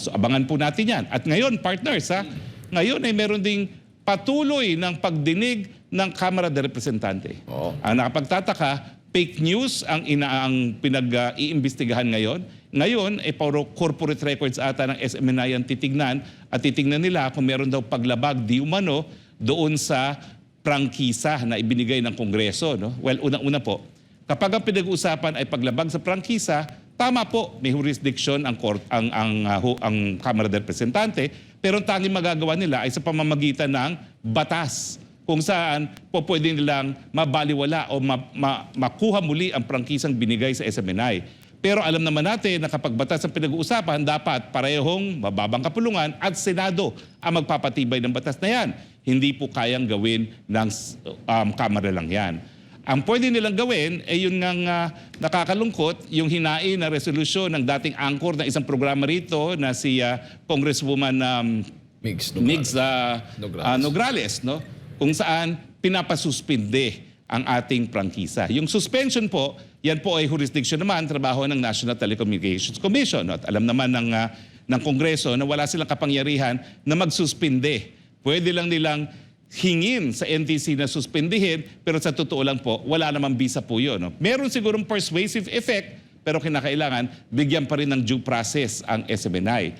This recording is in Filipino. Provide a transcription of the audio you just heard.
So abangan po natin yan. At ngayon, partners, ha, ngayon ay meron ding patuloy ng pagdinig ng Kamara de Representante. Oo. Ang nakapagtataka, fake news ang ina ang pinag-iimbestigahan ngayon. Ngayon, ay puro corporate records ata ng SMNI ang titignan at titignan nila kung meron daw paglabag di umano doon sa prangkisa na ibinigay ng Kongreso. No? Well, unang-una po, kapag ang pinag-uusapan ay paglabag sa prangkisa, tama po, may jurisdiction ang, court, ang, ang, hu- ang Kamara de Representante, pero ang tanging magagawa nila ay sa pamamagitan ng batas kung saan po pwede nilang mabaliwala o ma- ma- makuha muli ang prangkisang binigay sa SMNI. Pero alam naman natin na kapag batas ang pinag-uusapan, dapat parehong mababang kapulungan at Senado ang magpapatibay ng batas na yan. Hindi po kayang gawin ng um, Kamara lang yan. Ang pwede nilang gawin ay yun ngang ah, nakakalungkot, yung hinain na resolusyon ng dating angkor ng isang programa rito na si ah, Congresswoman um, Mix. Migs ah, Nograles. ah, Nograles, no? kung saan pinapasuspinde ang ating prangkisa. Yung suspension po, yan po ay jurisdiction naman, trabaho ng National Telecommunications Commission. no? At alam naman ng, ah, ng Kongreso na wala silang kapangyarihan na magsuspinde. Pwede lang nilang hingin sa NTC na suspendihin, pero sa totoo lang po, wala namang visa po yun. No? Meron sigurong persuasive effect, pero kinakailangan bigyan pa rin ng due process ang SMNI.